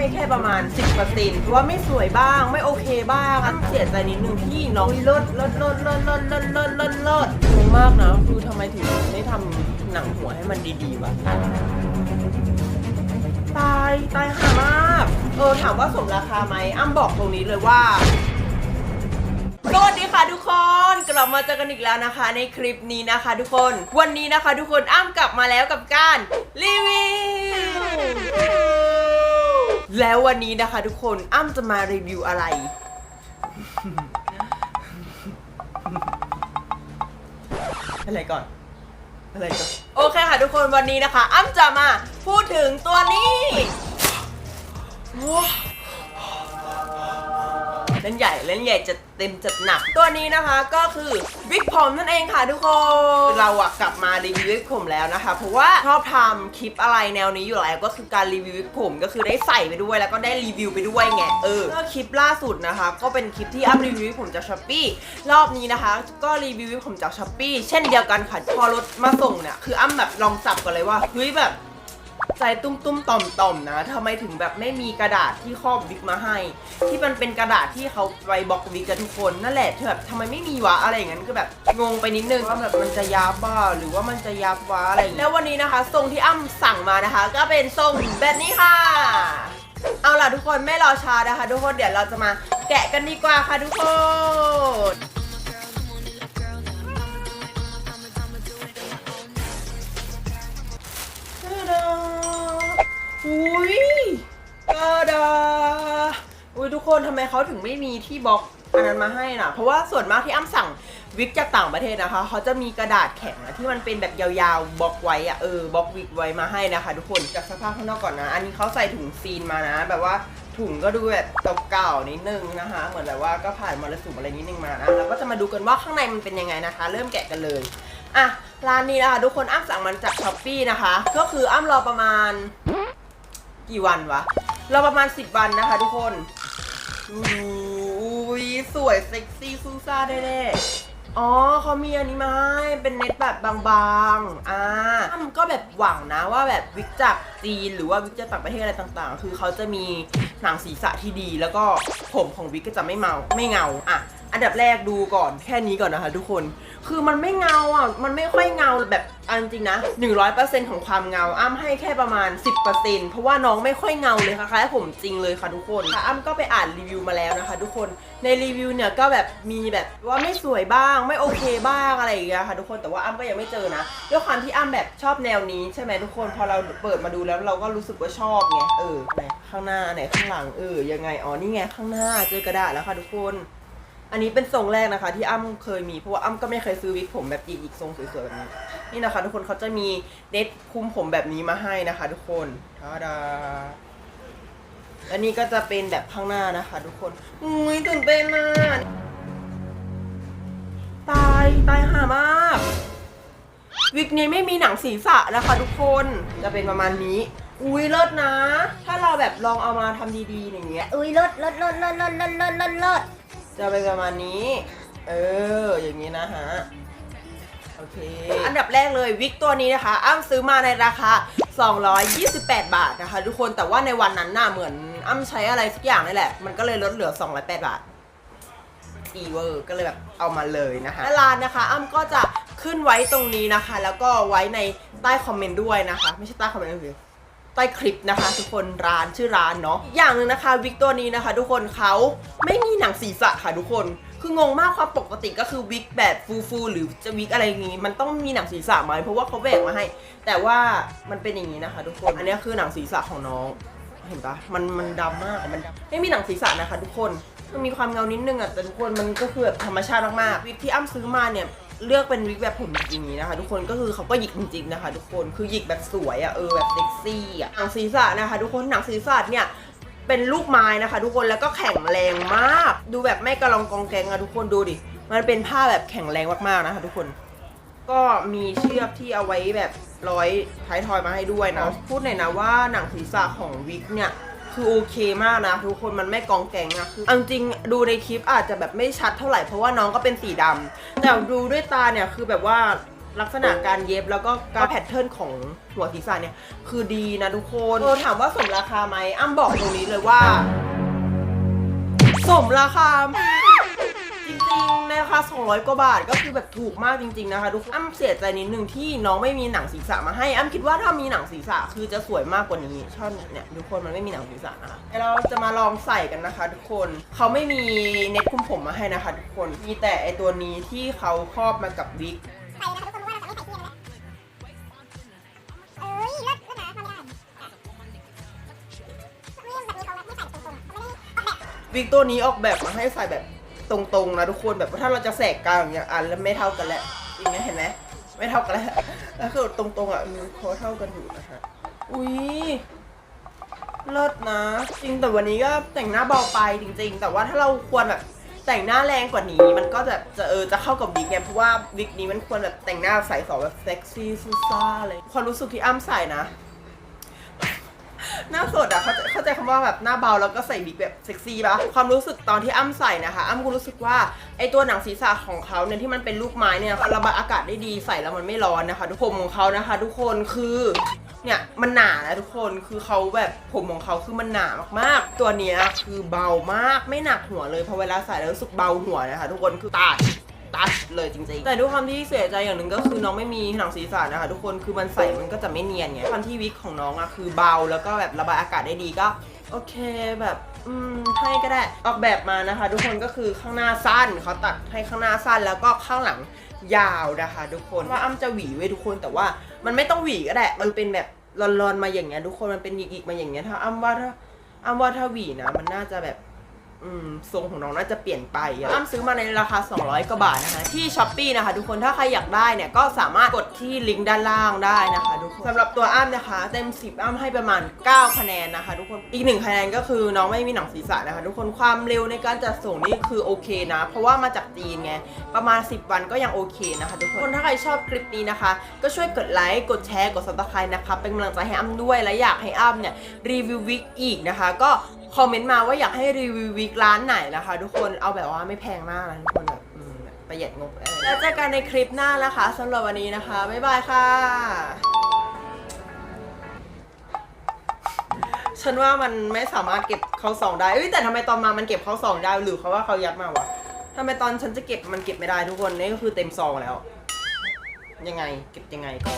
ให้แค่ประมาณ 10%เพราะว่าไม่สวยบ้างไม่โอเคบ้างอันเสียใจนิดนึงที่น้องลิศเลิศเลิศเลิศเลิศเลิศเลิศเลิศเลิศงงมากนะคือทำไมถึงไม่ทำหนังหัวให้มันดีๆวะตายตายห่ามาก เออถามว่าสมราคาไหมอ้ำบอกตรงนี้เลยว่าสวัสดีค่ะทุกคนกลับมาเจอกันอีกแล้วนะคะ ในคลิปนี้นะคะ ทุกคน วันนี้นะคะ ทุกคนอ้ำกลับมาแล้วกับการรีวิว แล้ววันนี้นะคะทุกคนอ้ำจะมารีวิวอะไร อะไรก่อน อะไรก่อน โอเคค่ะทุกคนวันนี้นะคะ อ้ำจะมาพูดถึงตัวนี้ว้าวเล่นใหญ่เล่นใหญ่จะเต็มจัดหนัก ตัวนี้นะคะก็คือวิกผมนั่นเองค่ะทุกคน เราอะกลับมารีวิววิกผมแล้วนะคะ เพราะว่าชอบทำคลิปอะไรแนวนี้อยู่แล้วก็คือการรีวิววิกผมก็คือได้ใส่ไปด้วยแล้วก็ได้รีวิวไปด้วยไงเออก็คลิปล่าสุดนะคะ ก็เป็นคลิปที่อ้ำรีวิววิกผมจากช้อปปี้รอบนี้นะคะ ก็รีวิววิกผมจากช้อปปี้เช่นเดียวกันค่ะพอรถมาส่งเนี่ยคืออ้ำแบบลองจับกันเลยว่าเฮ้ยแบบ ใจตุ้มตุ้มต่อมต่อมๆนะทำไมถึงแบบไม่มีกระดาษที่ครอบวิกมาให้ ที่มันเป็นกระดาษที่เขาไว้บล็อกวิกกันทุกคนนั่นแหละที่แบบทำไมไม่มีวะอะไรอย่างนั้นก็แบบงงไปนิดนึงว่าแบบมันจะยับบ้าหรือว่ามันจะยับวะอะไรอย่างเงี้ยแล้ววันนี้นะคะ ทรงที่อ้ำสั่งมานะคะ ก็เป็นทรงแบบนี้ค่ะ เอาล่ะทุกคนไม่รอช้านะคะ ทุกคนเดี๋ยวเราจะมาแกะกันดีกว่าค่ะทุกคน อุ้ยตาดาอุ้ยทุกคนทำไมเขาถึงไม่มีที่บล็อกอันนั้นมาให้น่ะเพราะว่าส่วนมากที่อ้ำสั่งวิกจากต่างประเทศนะคะ เขาจะมีกระดาษแข็งอะที่มันเป็นแบบยาวๆบล็อกไว้อะเออบล็อกวิกไว้มาให้นะคะ ทุกคนจากสภาพข้างนอกก่อนนะ อันนี้เขาใส่ถุงซีนมานะ แบบว่าถุงก็ดูแบบเก่าๆนิดนึงนะคะ เหมือนแบบว่าก็ผ่านมรสุมอะไรนิดนึงมานะแล้วก็จะมาดูกันว่าข้างในมันเป็นยังไงนะคะ เริ่มแกะกันเลยอะร้านนี้นะคะทุกคนอ้ำสั่งมันจากช้อปปีนะคะ ก็คืออ้ำรอประมาณ กี่วันวะ เรอประมาณ 10 วันนะคะทุกคนอุ้ยสวยเซ็กซี่ซูซ่าแน่ๆอ๋อเขามีอันนี้มาให้เป็นเน็ตแบบบางๆ อ่าก็แบบหวังนะว่าแบบวิกจากจีนหรือว่าวิกจากต่างประเทศอะไรต่างๆ คือเขาจะมีหนังศีรษะที่ดีแล้วก็ผมของวิกก็จะไม่เมาไม่เงาอะ อันดับแรกดูก่อนแค่นี้ก่อนนะคะทุกคน คือมันไม่เงาอะ มันไม่ค่อยเงาแบบเอาจริงๆนะ 100%ของความเงา อ้ำให้แค่ประมาณ 10%เพราะว่าน้องไม่ค่อยเงาเลยค่ะคล้ายๆผมจริงเลยค่ะทุกคนค่ะอ้ำก็ไปอ่านรีวิวมาแล้วนะคะ ทุกคน ในรีวิวเนี่ยก็แบบมีแบบว่าไม่สวยบ้างไม่โอเคบ้างอะไรอย่างเงี้ยค่ะทุกคน แต่ว่าอ้ำก็ยังไม่เจอนะด้วยความที่อ้ำแบบชอบแนวนี้ใช่ไหมทุกคน พอเราเปิดมาดูแล้วเราก็รู้สึกว่าชอบไง เออไหนข้างหน้าไหนข้างหลังเออยังไง อ๋อ นี่ไงข้างหน้าเจอกระดาษแล้วค่ะทุกคน อันนี้เป็นทรงแรกนะคะ ที่อ้ำเคยมีเพราะว่าอ้ำก็ไม่เคยซื้อวิกผมแบบอีกอีกทรงสวยๆแบบนี้นี่นะคะ ทุกคนเขาจะมีเน็ตคุมผมแบบนี้มาให้นะคะ ทุกคนทาดาอันนี้ก็จะเป็นแบบข้างหน้านะคะ ทุกคนอุ้ยตื่นเต้นมากตายตายห่ามากวิกนี้ไม่มีหนังศีรษะนะคะ ทุกคนจะเป็นประมาณนี้อุ้ยเลิศนะ ถ้าเราแบบลองเอามาทำดีๆอย่างเงี้ยอุ้ยเลิศเลิศเลิศเลิศเลิศเลิศเลิศเลิศเลิศ จะเป็นประมาณนี้ เออ อย่างนี้นะฮะ โอเค อันดับแรกเลยวิกตัวนี้นะคะ อ้ำซื้อมาในราคา 228 บาทนะคะ ทุกคน แต่ว่าในวันนั้นน่ะเหมือน อ้ำใช้อะไรสักอย่างนี่แหละ มันก็เลยลดเหลือ 208 บาทอีเวอร์ก็เลยแบบเอามาเลยนะคะและร้านนะคะ อ้ำก็จะขึ้นไว้ตรงนี้นะคะ แล้วก็ไว้ในใต้คอมเมนต์ด้วยนะคะ ไม่ใช่ใต้คอมเมนต์คือ ต้คลิปนะคะ ทุกคนร้านชื่อร้านเนาะอย่างหนึ่งนะคะวิกตัวนี้นะคะ ทุกคนเขาไม่มีหนังศีรษะค่ะทุกคนคืองงมากความปกติก็คือวิกแบบฟูฟูๆหรือจะวิกอะไรอย่างงี้ มันต้องมีหนังศีรษะไหมเพราะว่าเขาแบกมาให้ แต่ว่ามันเป็นอย่างนี้นะคะ ทุกคนอันนี้คือหนังศีรษะของน้อง เห็นปะมันมันดำมากมันไม่มีหนังศีรษะนะคะ ทุกคนมันมีความเงานิดนึงอะแต่ทุกคนมันก็คือแบบธรรมชาติมากๆวิกที่อ้ำซื้อมาเนี่ย เลือกเป็นวิกแบบผมอย่างนี้นะคะ ทุกคนก็คือเขาก็หยิกจริงๆนะคะ ทุกคนคือหยิกแบบสวยอะเออแบบเซ็กซี่อะหนังศีรษะนะคะ ทุกคนหนังศีรษะเนี่ยเป็นลูกไม้นะคะ ทุกคนแล้วก็แข็งแรงมาก ดูแบบไม่กระลองกองแกงอะทุกคนดูดิมันเป็นผ้าแบบแข็งแรงมากๆนะคะ ทุกคนก็มีเชือกที่เอาไว้แบบร้อยท้ายทอยมาให้ด้วยนะ พูดหน่อยนะว่าหนังศีรษะของวิกเนี่ย คือโอเคมากนะ ทุกคนมันไม่กองแกงอะคือเอาจริงๆดูในคลิปอาจจะแบบไม่ชัดเท่าไหร่เพราะว่าน้องก็เป็นสีดำแต่ดูด้วยตาเนี่ยคือแบบว่าลักษณะการเย็บแล้วก็การแพทเทิร์นของหัวศีรษะเนี่ย คือดีนะทุกคนเออถามว่าสมราคาไหมอ้ำบอกตรงนี้เลยว่า สมราคาจ ริงๆในราคา200 กว่าบาทก็คือแบบถูกมากจริง ๆนะคะทุกคนอ้ำเสียใจนิดนึงที่น้องไม่มีหนังศีรษะมาให้อ้ำคิดว่าถ้ามีหนังศีรษะคือจะสวยมากกว่านี้ชอบเนี่ยทุกคนมันไม่มีหนังศีรษะนะคะเดี๋ยวเราจะมาลองใส่กันนะคะ ทุกคนเขาไม่มีเน็ตคลุมผมมาให้นะคะ ทุกคนมีแต่ไอตัวนี้ที่เขาครอบมากับวิกใส่นะคะทุกคนว่าเราจะไม่ใส่เทียนนะเอ้ยเลิศเลิศนะทำไม่ได้เรื่องแบบนี้เขาไม่ใส่ตรงๆเขาไม่ได้ออกแบบวิกตัวนี้ออกแบบมาให้ใส่แบบ ตรงๆนะทุกคนแบบว่าถ้าเราจะแสกกลางอย่างอันแล้วไม่เท่ากันแหละจริงไหมเห็นไหมไม่เท่ากันแล้วแล้วคือตรงๆอะมือเขาเท่ากันอยู่นะคะอุ้ยเลิศนะ จริงแต่วันนี้ก็แต่งหน้าเบาไปจริง ๆ แต่ว่าถ้าเราควรแบบแต่งหน้าแรงกว่านี้มันก็จะจะเออจะเข้ากับวิกไงเพราะว่าวิกนี้มันควรแบบแต่งหน้าใส่สองแบบเซ็กซี่ซูซ่าเลยความรู้สึกที่อ้ำใส่นะ หน้าสดอะขาใจเข้าว่าแบบหน้าเบาแล้วก็ใส่บิ๊กแบบเซ็กซี่ปะความรู้สึกตอนที่อ้ำใส่นะคะ อ้ำก็รู้สึกว่าไอตัวหนังศีรษะของเขาเนี่ยที่มันเป็นลูกไม้เนี่ยระบายอากาศได้ดีใส่แล้วมันไม่ร้อนนะคะ ทุกผมของเขานะคะ ทุกคนคือเนี่ยมันหนานะทุกคนคือเขาแบบผมของเขาคือมันหนามากๆ ตัวเนี้ยคือเบามากไม่หนักหัวเลยพอเวลาใส่แล้วรู้สึกเบาหัวนะคะ ทุกคนคือตาด ตัดเลยจริงๆ แต่ด้วยความที่เสียใจอย่างหนึ่งก็คือน้องไม่มีหนังศีรษะนะคะทุกคนคือมันใส่มันก็จะไม่เนียนไงความที่วิกของน้องอะคือเบาแล้วก็แบบระบายอากาศได้ดีก็ โอเคแบบอืมให้ก็ได้ออกแบบมานะคะ ทุกคนก็คือข้างหน้าสั้นเขาตัดให้ข้างหน้าสั้นแล้วก็ข้างหลังยาวนะคะ ทุกคนว่าอ้ำจะหวีไว้ทุกคนแต่ว่ามันไม่ต้องหวีก็ได้มันเป็นแบบรอนๆมาอย่างเงี้ยทุกคนมันเป็นหยิกๆมาอย่างเงี้ยถ้าอ้ำว่าถ้าอ้ำว่าถ้าหวีนะมันน่าจะแบบ อืมทรงของน้องน่าจะเปลี่ยนไปอะอ้ำซื้อมาในราคา 200 กว่าบาทนะคะ ที่ช้อปปีนะคะ ทุกคนถ้าใครอยากได้เนี่ยก็สามารถกดที่ลิงก์ด้านล่างได้นะคะทุกคนสำหรับตัวอ้ำนะคะ เต็ม 10 อ้ำให้ประมาณ 9 คะแนนนะคะ ทุกคนอีกหนึ่งคะแนนก็คือน้องไม่มีหนังศีรษะนะคะ ทุกคนความเร็วในการจัดส่งนี่คือโอเคนะ เพราะว่ามาจากจีนไงประมาณ 10 วันก็ยังโอเคนะคะ ทุกคนถ้าใครชอบคลิปนี้นะคะ ก็ช่วยกดไลค์กดแชร์กด subscribe นะคะเป็นกำลังใจให้อ้ำด้วยและอยากให้อ้ำเนี่ยรีวิววิกอีกนะคะ ก็ คอมเมนต์มาว่าอยากให้รีวิววิกร้านไหนนะคะ ทุกคนเอาแบบว่าไม่แพงมากนะทุกคนแบบอืมแบบประหยัดงบแล้วเจอกันในคลิปหน้านะคะสำหรับวันนี้นะคะ บ๊ายบายค่ะ ฉันว่ามันไม่สามารถเก็บเขาสองได้เอ้ยแต่ทำไมตอนมามันเก็บเขาสองได้หรือเขาว่าเขายัดมาวะทำไมตอนฉันจะเก็บมันเก็บไม่ได้ทุกคนนี่ก็คือเต็มซองแล้ว ยังไงเก็บยังไงก่อน